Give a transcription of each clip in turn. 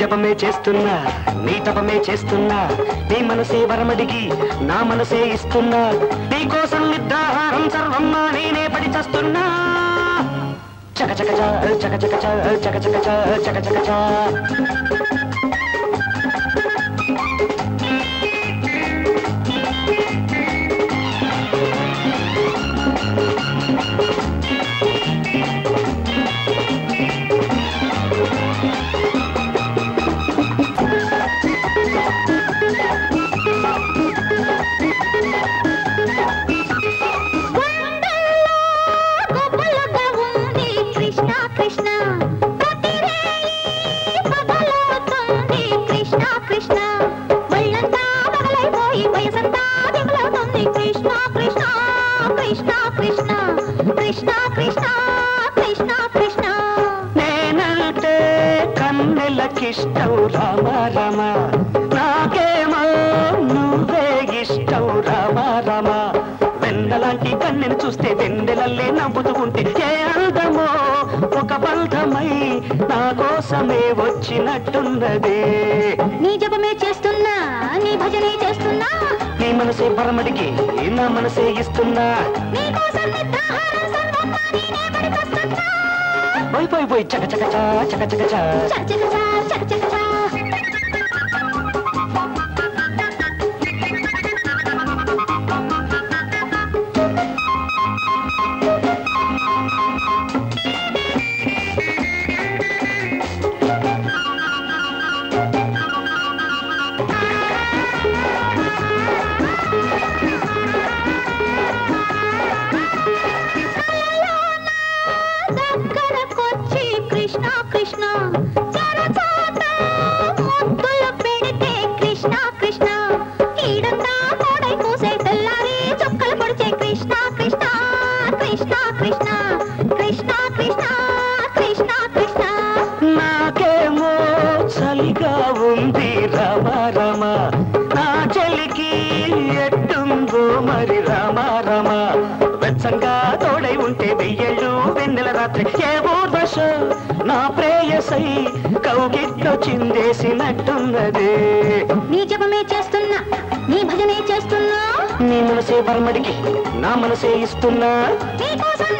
జపమే చేస్తున్నా నీ తపమే చేస్తున్నా నీ మనసే వరమడిగి నా మనసే ఇస్తున్నా. నీ కోసం నిద్రాహారం సర్వం నేనే పడి చస్తున్నా. చక చక చా, చక చక కృష్ణ కృష్ణ కృష్ణ కృష్ణ కృష్ణ. కృష్ణ నేనంటే కన్నెలకిష్టం రామ రామ. నాకేమో నువ్వే ఇష్టం రామ రామ వెన్నలాంటి కన్నెను చూస్తే వెన్నెలల్లే నవ్వుతూ ఉంటే ఏ అందమో. ఒక బంధమై నా కోసమే వచ్చినట్టున్నదే. నీ జపమే చేస్తున్నా నీ భజనే చేస్తున్నా. నీ మనసే పరమడిగి నా మనసే ఇస్తున్నా. పోయి పోయి పోయి చక చక చా చక చక చా. చక చక చా, చక చక చలిగా ఉంది రామ రామ. నా చలికి ఎట్టుందో మరి రామ రామ. వెచ్చంగా తోడై ఉంటే వెయ్యేళ్ళు వెన్నెల రాత్రి. ఏ ఊర్వశ నా ప్రేయసై కౌగిట్లో చిందేసినట్టున్నదే నీ జపమే చేస్తున్నా నీ భజనే చేస్తున్నా. నీ మనసే బర్మడికి నా మనసే ఇస్తున్నా. నీ కోసం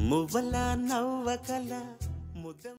మువ్వల నవ్వకల ముద్ద